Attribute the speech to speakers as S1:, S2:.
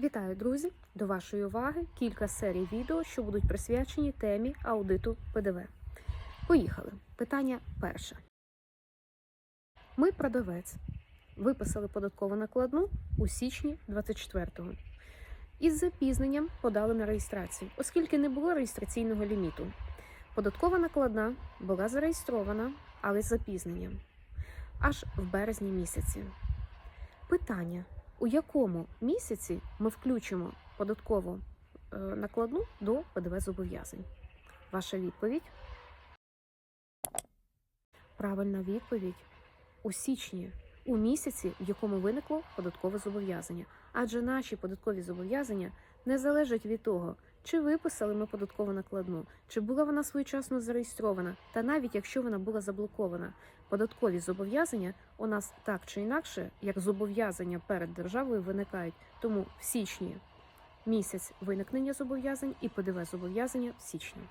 S1: Вітаю, друзі! До вашої уваги кілька серій відео, що будуть присвячені темі аудиту ПДВ. Поїхали. Питання перше. Ми продавець. Виписали податкову накладну у січні 24-го. Із запізненням подали на реєстрацію, оскільки не було реєстраційного ліміту. Податкова накладна була зареєстрована, але з запізненням аж в березні місяці. Питання: у якому місяці ми включимо податкову е, накладну до ПДВ зобов'язань? Ваша відповідь? Правильна відповідь у січні, у місяці, в якому виникло податкове зобов'язання. Адже наші податкові зобов'язання не залежать від того, чи виписали ми податкову накладну, чи була вона своєчасно зареєстрована, та навіть якщо вона була заблокована, податкові зобов'язання у нас так чи інакше, як зобов'язання перед державою, виникають. Тому в січні місяць виникнення зобов'язань і ПДВ зобов'язання в січні.